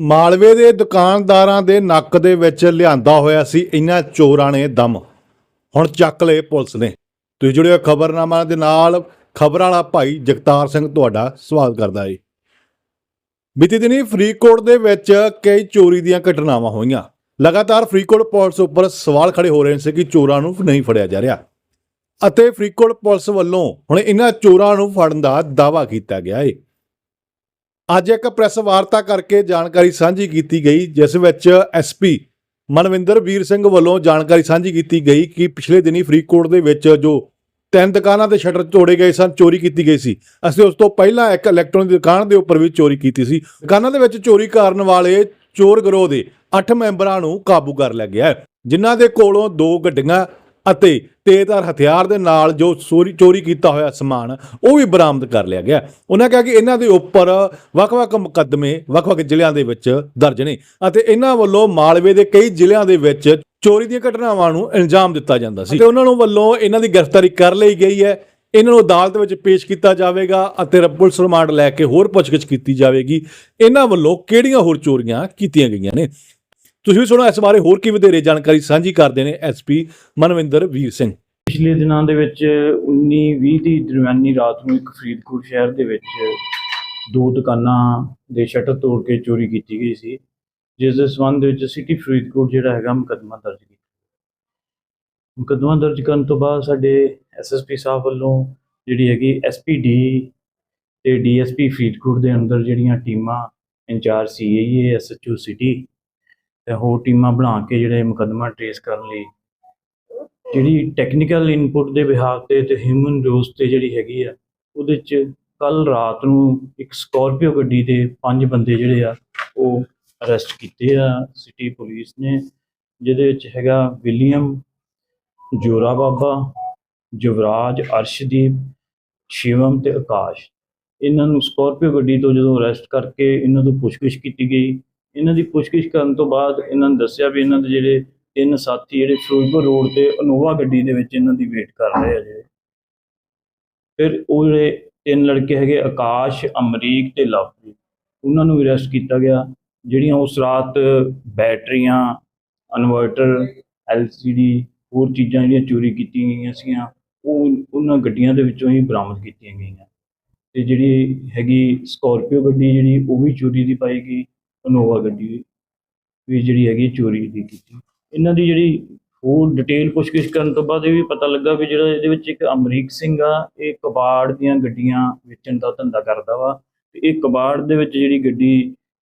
ਮਾਲਵੇ ਦੇ ਦੁਕਾਨਦਾਰਾਂ ਦੇ ਨੱਕ ਦੇ ਵਿੱਚ ਲਿਆਂਦਾ ਹੋਇਆ ਸੀ ਇਹਨਾਂ ਚੋਰਾਂ ਨੇ ਦਮ। ਹੁਣ ਚੱਕ ਲਏ ਪੁਲਿਸ ਨੇ। ਤੁਸੀਂ ਜੁੜਿਓ ਖਬਰਨਾਮਾ ਦੇ ਨਾਲ, ਖਬਰ ਵਾਲਾ ਭਾਈ ਜਗਤਾਰ ਸਿੰਘ ਤੁਹਾਡਾ ਸਵਾਗਤ ਕਰਦਾ ਏ ਬੀਤੀ ਦਿਨੀ ਫਰੀਦਕੋਟ ਦੇ ਵਿੱਚ ਕਈ ਚੋਰੀ ਦੀਆਂ ਘਟਨਾਵਾਂ ਹੋਈਆਂ। ਲਗਾਤਾਰ ਫਰੀਦਕੋਟ ਪੁਲਿਸ ਉੱਪਰ ਸਵਾਲ ਖੜੇ ਹੋ ਰਹੇ ਸੀ ਕਿ ਚੋਰਾਂ ਨੂੰ ਨਹੀਂ ਫੜਿਆ ਜਾ ਰਿਹਾ। ਅਤੇ ਫਰੀਦਕੋਟ ਪੁਲਿਸ ਵੱਲੋਂ ਹੁਣ ਇਹਨਾਂ ਚੋਰਾਂ ਨੂੰ ਫੜਨ ਦਾ ਦਾਅਵਾ ਕੀਤਾ ਗਿਆ ਏ। ਅੱਜ ਇੱਕ ਪ੍ਰੈਸ ਵਾਰਤਾ ਕਰਕੇ ਜਾਣਕਾਰੀ ਸਾਂਝੀ ਕੀਤੀ ਗਈ ਜਿਸ ਵਿੱਚ ਐਸਪੀ ਮਨਵਿੰਦਰ ਵੀਰ ਸਿੰਘ ਵੱਲੋਂ ਜਾਣਕਾਰੀ ਸਾਂਝੀ ਕੀਤੀ ਗਈ ਕਿ ਪਿਛਲੇ ਦਿਨੀ ਫਰੀਦਕੋਟ ਦੇ ਵਿੱਚ ਜੋ ਤਿੰਨ ਦੁਕਾਨਾਂ ਦੇ ਸ਼ਟਰ ਤੋੜੇ ਗਏ ਸਨ ਚੋਰੀ ਕੀਤੀ ਗਈ ਸੀ। ਅਸੀਂ ਉਸ ਤੋਂ ਪਹਿਲਾਂ ਇੱਕ ਇਲੈਕਟ੍ਰੋਨਿਕ ਦੁਕਾਨ ਦੇ ਉੱਪਰ ਵੀ ਚੋਰੀ ਕੀਤੀ ਸੀ। ਦੁਕਾਨਾਂ ਦੇ ਵਿੱਚ ਚੋਰੀ ਕਰਨ ਵਾਲੇ ਚੋਰ ਗਰੋਹ ਦੇ 8 ਮੈਂਬਰਾਂ ਨੂੰ ਕਾਬੂ ਕਰ ਲਿਆ ਗਿਆ ਹੈ, ਜਿਨ੍ਹਾਂ ਦੇ ਕੋਲੋਂ ਦੋ ਗੱਡੀਆਂ ਅਤੇ ਤੇਜ਼ਧਾਰ ਹਥਿਆਰ ਦੇ ਨਾਲ ਜੋ ਚੋਰੀ ਚੋਰੀ ਕੀਤਾ ਹੋਇਆ ਸਮਾਨ, ਉਹ ਵੀ ਬਰਾਮਦ ਕਰ ਲਿਆ ਗਿਆ। ਉਹਨਾਂ ਕਿਹਾ ਕਿ ਇਹਨਾਂ ਦੇ ਉੱਪਰ ਵੱਖ-ਵੱਖ ਮੁਕੱਦਮੇ, ਵੱਖ-ਵੱਖ ਜ਼ਿਲ੍ਹਿਆਂ ਦੇ ਵਿੱਚ ਦਰਜ ਨੇ ਅਤੇ ਇਹਨਾਂ ਵੱਲੋਂ ਮਾਲਵੇ ਦੇ ਕਈ ਜ਼ਿਲ੍ਹਿਆਂ ਦੇ ਵਿੱਚ ਚੋਰੀ ਦੀਆਂ ਘਟਨਾਵਾਂ ਨੂੰ ਇਲਜ਼ਾਮ ਦਿੱਤਾ ਜਾਂਦਾ ਸੀ। ਤੇ ਉਹਨਾਂ ਨੂੰ ਵੱਲੋਂ ਇਹਨਾਂ ਦੀ ਗ੍ਰਿਫਤਾਰੀ ਕਰ ਲਈ ਗਈ ਹੈ। ਇਹਨਾਂ ਨੂੰ ਅਦਾਲਤ ਵਿੱਚ ਪੇਸ਼ ਕੀਤਾ ਜਾਵੇਗਾ ਅਤੇ ਪੁਲਿਸ ਰਿਮਾਂਡ ਲੈ ਕੇ ਹੋਰ ਪੁੱਛਗਿੱਛ ਕੀਤੀ ਜਾਵੇਗੀ। ਇਹਨਾਂ ਵੱਲੋਂ ਕਿਹੜੀਆਂ ਹੋਰ ਚੋਰੀਆਂ ਕੀਤੀਆਂ ਗਈਆਂ ਨੇ? ਤੁਸੀਂ ਵੀ ਸੁਣੋ, ਇਸ ਬਾਰੇ ਹੋਰ ਕੀ ਵਧੇਰੇ ਜਾਣਕਾਰੀ ਸਾਂਝੀ ਕਰਦੇ ਨੇ ਐਸਪੀ ਮਨਵਿੰਦਰ ਵੀਰ ਸਿੰਘ। ਪਿਛਲੇ ਦਿਨਾਂ ਦੇ ਵਿੱਚ 19-20 ਦੀ ਦਰਮਿਆਨੀ ਰਾਤ ਨੂੰ ਇੱਕ ਫਰੀਦਕੋਟ ਸ਼ਹਿਰ ਦੇ ਵਿੱਚ ਦੋ ਦੁਕਾਨਾਂ ਦੇ ਸ਼ਟਰ ਤੋੜ ਕੇ ਚੋਰੀ ਕੀਤੀ ਗਈ ਸੀ, ਜਿਸ ਦੇ ਸਬੰਧ ਵਿੱਚ ਸਿਟੀ ਫਰੀਦਕੋਟ ਜਿਹੜਾ ਹੈਗਾ ਮੁਕੱਦਮਾ ਦਰਜ ਕੀਤਾ। ਮੁਕੱਦਮਾ ਦਰਜ ਕਰਨ ਤੋਂ ਬਾਅਦ ਸਾਡੇ ਐਸਐਸਪੀ ਸਾਹਿਬ ਵੱਲੋਂ ਜਿਹੜੀ ਹੈਗੀ ਐਸਪੀਡੀ ਤੇ ਡੀਐਸਪੀ ਫਰੀਦਕੋਟ ਦੇ ਅੰਦਰ ਜਿਹੜੀਆਂ ਟੀਮਾਂ ਇੰਚਾਰਜ ਸੀਏਏ ਐਸਐਚਓ ਸਿਟੀ ਤੇ ਹੋਰ ਟੀਮਾਂ ਬਣਾ ਕੇ ਜਿਹੜੇ ਮੁਕੱਦਮਾ ਟ੍ਰੇਸ ਕਰਨ ਲਈ। ਜਿਹੜੀ ਟੈਕਨੀਕਲ ਇਨਪੁਟ ਦੇ ਵਿਹਾਰ ਤੇ ਤੇ ਹਿਊਮਨ ਰਿਸੋਰਸ ਤੇ ਜਿਹੜੀ ਹੈਗੀ ਆ, ਉਹਦੇ ਚ ਕੱਲ ਰਾਤ ਨੂੰ ਇੱਕ ਸਕੋਰਪੀਓ ਗੱਡੀ ਦੇ ਪੰਜ ਬੰਦੇ ਜਿਹੜੇ ਆ, ਉਹ ਅਰੈਸਟ ਕੀਤੇ ਆ ਸਿਟੀ ਪੁਲਿਸ ਨੇ, ਜਿਹਦੇ ਵਿੱਚ ਹੈਗਾ ਵਿਲੀਅਮ ਜੋਰਾ ਬਾਬਾ ਜਵਰਾਜ ਅਰਸ਼ਦੀਪ, ਸ਼ਿਵਮ ਤੇ ਆਕਾਸ਼। ਇਹਨਾਂ ਨੂੰ ਸਕੋਰਪੀਓ ਗੱਡੀ ਤੋਂ ਜਦੋਂ ਅਰੈਸਟ ਕਰਕੇ ਇਹਨਾਂ ਤੋਂ ਪੁੱਛਗਿੱਛ ਕੀਤੀ ਗਈ ਇਹਨਾਂ ਦੀ ਪੁੱਛਗਿੱਛ ਕਰਨ ਤੋਂ ਬਾਅਦ ਇਹਨਾਂ ਨੇ ਦੱਸਿਆ ਵੀ ਇਹਨਾਂ ਦੇ ਜਿਹੜੇ ਤਿੰਨ ਸਾਥੀ ਜਿਹੜੇ ਫਿਰੋਜ਼ਪੁਰ ਰੋਡ ਤੇ ਅਨੋਵਾ ਗੱਡੀ ਦੇ ਵਿੱਚ ਇਹਨਾਂ ਦੀ ਵੇਟ ਕਰ ਰਹੇ ਆ ਜਿਹੜੇ। ਫਿਰ ਉਹ ਜਿਹੜੇ ਤਿੰਨ ਲੜਕੇ ਹੈਗੇ ਆਕਾਸ਼, ਅਮਰੀਕ ਤੇ ਲਵਪ੍ਰੀਤ, ਉਹਨਾਂ ਨੂੰ ਅਰੈਸਟ ਕੀਤਾ ਗਿਆ, ਜਿਹੜੀਆਂ ਉਸ ਰਾਤ ਬੈਟਰੀਆਂ, ਇਨਵਰਟਰ ਐਲਸੀਡੀ ਹੋਰ ਚੀਜ਼ਾਂ ਜਿਹੜੀਆਂ ਚੋਰੀ ਕੀਤੀਆਂ ਗਈਆਂ ਸੀਗੀਆਂ, ਉਹ ਉਹਨਾਂ ਗੱਡੀਆਂ ਦੇ ਵਿੱਚੋਂ ਹੀ ਬਰਾਮਦ ਕੀਤੀਆਂ ਗਈਆਂ। ਤੇ ਜਿਹੜੀ ਹੈਗੀ ਸਕਾਰਪੀਓ ਗੱਡੀ ਜਿਹੜੀ ਉਹ ਵੀ ਚੋਰੀ ਦੀ ਪਾਈ ਗਈ। ਇਨੋਵਾ ਗੱਡੀ ਵੀ ਜਿਹੜੀ ਹੈਗੀ ਚੋਰੀ ਦੀ ਕੀਤੀ। ਇਹਨਾਂ ਦੀ ਜਿਹੜੀ ਹੋਰ ਡਿਟੇਲ ਪੁੱਛਗਿੱਛ ਕਰਨ ਤੋਂ ਬਾਅਦ ਇਹ ਵੀ ਪਤਾ ਲੱਗਾ ਵੀ ਜਿਹੜਾ ਇਹਦੇ ਵਿੱਚ ਇੱਕ ਅਮਰੀਕ ਸਿੰਘ ਆ ਇਹ ਕਬਾੜ ਦੀਆਂ ਗੱਡੀਆਂ ਵੇਚਣ ਦਾ ਧੰਦਾ ਕਰਦਾ ਵਾ। ਤੇ ਇਹ ਕਬਾੜ ਦੇ ਵਿੱਚ ਜਿਹੜੀ ਗੱਡੀ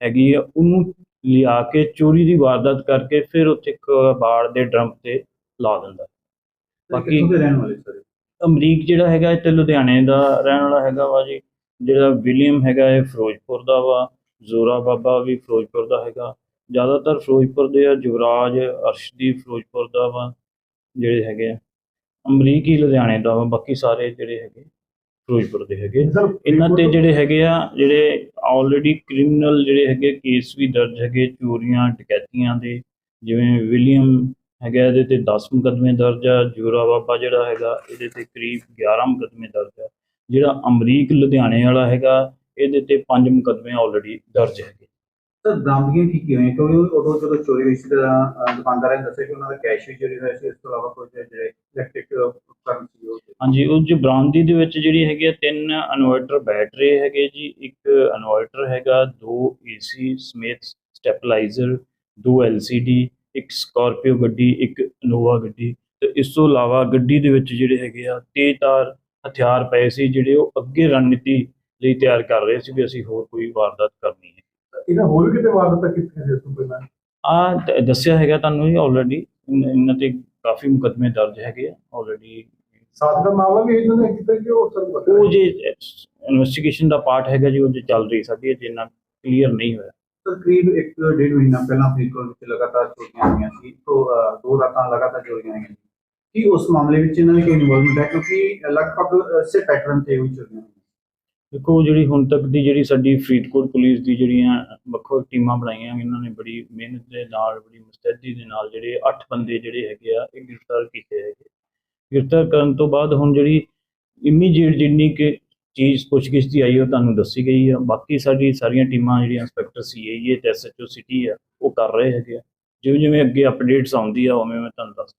ਹੈਗੀ ਆ ਉਹਨੂੰ ਲਿਆ ਕੇ ਚੋਰੀ ਦੀ ਵਾਰਦਾਤ ਕਰਕੇ ਫਿਰ ਉੱਥੇ ਕਬਾੜ ਦੇ ਡਰਮ ਤੇ ਲਾ ਦਿੰਦਾ। ਬਾਕੀ ਕਿੱਥੋਂ ਦੇ ਰਹਿਣ ਵਾਲੇ ਸਰ? ਅਮਰੀਕ ਜਿਹੜਾ ਹੈਗਾ ਇੱਥੇ ਲੁਧਿਆਣੇ ਦਾ ਰਹਿਣ ਵਾਲਾ ਹੈਗਾ ਵਾ ਜੀ। ਜਿਹੜਾ ਵਿਲੀਅਮ ਹੈਗਾ ਇਹ ਫਿਰੋਜ਼ਪੁਰ ਦਾ ਵਾ। ਜ਼ੋਰਾ ਬਾਬਾ ਵੀ ਫਿਰੋਜ਼ਪੁਰ ਦਾ ਹੈਗਾ। ਜ਼ਿਆਦਾਤਰ ਫਿਰੋਜ਼ਪੁਰ ਦੇ ਆ ਯੁਵਰਾਜ ਅਰਸ਼ਦੀਪ ਫਿਰੋਜ਼ਪੁਰ ਦਾ ਵਾ ਜਿਹੜੇ ਹੈਗੇ ਆ। ਅਮਰੀਕ ਲੁਧਿਆਣੇ ਦਾ ਵਾ ਬਾਕੀ ਸਾਰੇ ਜਿਹੜੇ ਹੈਗੇ ਫਿਰੋਜ਼ਪੁਰ ਦੇ ਹੈਗੇ। ਇਹਨਾਂ ਤੇ ਜਿਹੜੇ ਹੈਗੇ ਆ ਜਿਹੜੇ ਆਲਰੇਡੀ ਕ੍ਰਿਮੀਨਲ ਜਿਹੜੇ ਹੈਗੇ ਕੇਸ ਵੀ ਦਰਜ ਹੈਗੇ ਚੋਰੀਆਂ ਡਕੈਤੀਆਂ ਦੇ ਜਿਵੇਂ ਵਿਲੀਅਮ ਹੈਗਾ ਇਹਦੇ ਤੇ 10 ਮੁਕੱਦਮੇ ਦਰਜ ਆ। ਜੋਰਾ ਬਾਬਾ ਜਿਹੜਾ ਹੈਗਾ ਇਹਦੇ ਤੇ ਕਰੀਬ 11 ਮੁਕੱਦਮੇ ਦਰਜ ਆ। ਜਿਹੜਾ ਅਮਰੀਕ ਲੁਧਿਆਣੇ ਵਾਲਾ ਹੈਗਾ ਇਹਦੇ ਤੇ 5 ਮੁਕੱਦਮੇ ਆਲਰੇਡੀ ਦਰਜ ਹੈਗੇ। ਸਰ ਬਰਾਮਦਗੀਆਂ ਕੀ ਕੀ ਹੋਈਆਂ? ਕਿਉਂਕਿ ਉਦੋਂ ਜਦੋਂ ਚੋਰੀ ਹੋਈ ਸੀ ਤਾਂ ਦੁਕਾਨਦਾਰਾਂ ਨੇ ਦੱਸਿਆ ਕਿ ਉਹਨਾਂ ਦਾ ਕੈਸ਼ ਵੀ ਚੋਰੀ ਹੋਇਆ ਸੀ ਇਸ ਤੋਂ ਇਲਾਵਾ ਕੁਝ ਜਿਹੜੇ ਇਲੈਕਟ੍ਰਿਕ ਉਪਕਰਨ ਸੀ ਉਹ ਹਾਂਜੀ ਉਹ ਜੋ ਬਰਾਮਦੀ ਦੇ ਵਿੱਚ ਜਿਹੜੀ ਹੈਗੀ ਤਿੰਨ ਇਨਵਰਟਰ ਬੈਟਰੀ ਹੈਗੇ ਜੀ ਇੱਕ ਇਨਵਰਟਰ ਹੈਗਾ ਦੋ ਏਸੀ ਸਮੇਤ ਸਟੈਪਲਾਈਜ਼ਰ ਦੋ ਐਲਸੀਡੀ ਇੱਕ ਸਕਾਰਪੀਓ ਗੱਡੀ ਇੱਕ ਇਨੋਵਾ ਗੱਡੀ। ਤੇ ਇਸ ਤੋਂ ਇਲਾਵਾ ਗੱਡੀ ਦੇ ਵਿੱਚ ਜਿਹੜੇ ਹੈਗੇ ਆ ਤੇਜ਼ਧਾਰ ਹਥਿਆਰ ਪਏ ਸੀ ਜਿਹੜੇ ਉਹ ਅੱਗੇ ਰਣਨੀਤੀ ਲਈ ਤਿਆਰ ਕਰ ਰਹੇ ਸੀ ਵੀ ਅਸੀਂ ਹੋਰ ਕੋਈ ਵਾਰਦਾਤ ਕਰਨੀ ਹੈ। ਇਹਨਾਂ ਹੋਰ ਵੀ ਕਿਤੇ ਵਾਰਦਾਤ ਕੀਤੀ ਸੀ ਇਸ ਤੋਂ ਪਹਿਲਾਂ? ਆ ਦੱਸਿਆ ਹੈਗਾ ਤੁਹਾਨੂੰ ਜੀ ਆਲਰੇਡੀ ਇਹਨਾਂ ਤੇ ਕਾਫੀ ਮੁਕੱਦਮੇ ਦਰਜ ਹੈਗੇ ਆ ਆਲਰੇਡੀ ਸਾਥ ਦਾ ਮਾਮਲਾ ਵੀ ਇਹਨਾਂ ਨੇ ਕੀਤਾ ਕਿ ਉਹ ਸਰ ਉਹ ਜੇ ਇਨਵੈਸਟੀਗੇਸ਼ਨ ਦਾ ਪਾਰਟ ਹੈਗਾ ਜੀ ਉਹ ਜੇ ਚੱਲ ਰਹੀ ਸਾਡੀ ਅਜੇ ਇੰਨਾ ਕਲੀਅਰ ਨਹੀਂ ਹੋਇਆ। ਤਕਰੀਬ ਇੱਕ ਡੇਢ ਮਹੀਨਾ ਪਹਿਲਾਂ ਫਰੀਦਕੋਟ ਵਿੱਚ ਲਗਾਤਾਰ ਚੋਰੀਆਂ ਹੋਈਆਂ ਸੀ ਤੋਂ ਦੋ ਰਾਤਾਂ ਲਗਾਤਾਰ ਚੋਰੀਆਂ ਹੋਈਆਂ ਸੀ। ਕੀ ਉਸ ਮਾਮਲੇ ਵਿੱਚ ਇਹਨਾਂ ਦੀ ਕੋਈ ਇਨਵੋਲਵਮੈਂਟ ਹੈ? ਕਿਉਂਕਿ ਲਗਭਗ ਇਸੇ ਪੈਟਰਨ ਤੇ ਹੋਈ ਚੋਰੀਆਂ ਦੇਖੋ ਜਿਹੜੀ ਹੁਣ ਤੱਕ ਦੀ ਜਿਹੜੀ ਸਾਡੀ ਫਰੀਦਕੋਟ ਪੁਲਿਸ ਦੀ ਜਿਹੜੀਆਂ ਵੱਖੋ ਟੀਮਾਂ ਬਣਾਈਆਂ, ਇਹਨਾਂ ਨੇ ਬੜੀ ਮਿਹਨਤ ਦੇ ਨਾਲ, ਬੜੀ ਮੁਸਤੈਦੀ ਦੇ ਨਾਲ ਜਿਹੜੇ 8 ਬੰਦੇ ਜਿਹੜੇ ਹੈਗੇ ਆ, ਇਹ ਗ੍ਰਿਫਤਾਰ ਕੀਤੇ ਹੈਗੇ। ਗ੍ਰਿਫਤਾਰ ਕਰਨ ਤੋਂ ਬਾਅਦ ਹੁਣ ਜਿਹੜੀ ਇਮੀਡੀਏਟ ਜਿੰਨੀ ਕਿ ਚੀਜ਼ ਪੁੱਛਗਿੱਛ ਦੀ ਆਈ, ਉਹ ਤੁਹਾਨੂੰ ਦੱਸੀ ਗਈ ਆ। ਬਾਕੀ ਸਾਡੀ ਸਾਰੀਆਂ ਟੀਮਾਂ, ਜਿਹੜੀਆਂ ਇੰਸਪੈਕਟਰ ਸੀਆਈਏ ਤੇ ਐਸਐਚਓ ਸਿਟੀ ਆ, ਉਹ ਕਰ ਰਹੇ ਹੈਗੇ ਆ। ਜਿਵੇਂ ਜਿਵੇਂ ਅੱਗੇ ਅਪਡੇਟਸ ਆਉਂਦੀ ਆ ਉਵੇਂ ਮੈਂ ਤੁਹਾਨੂੰ ਦੱਸ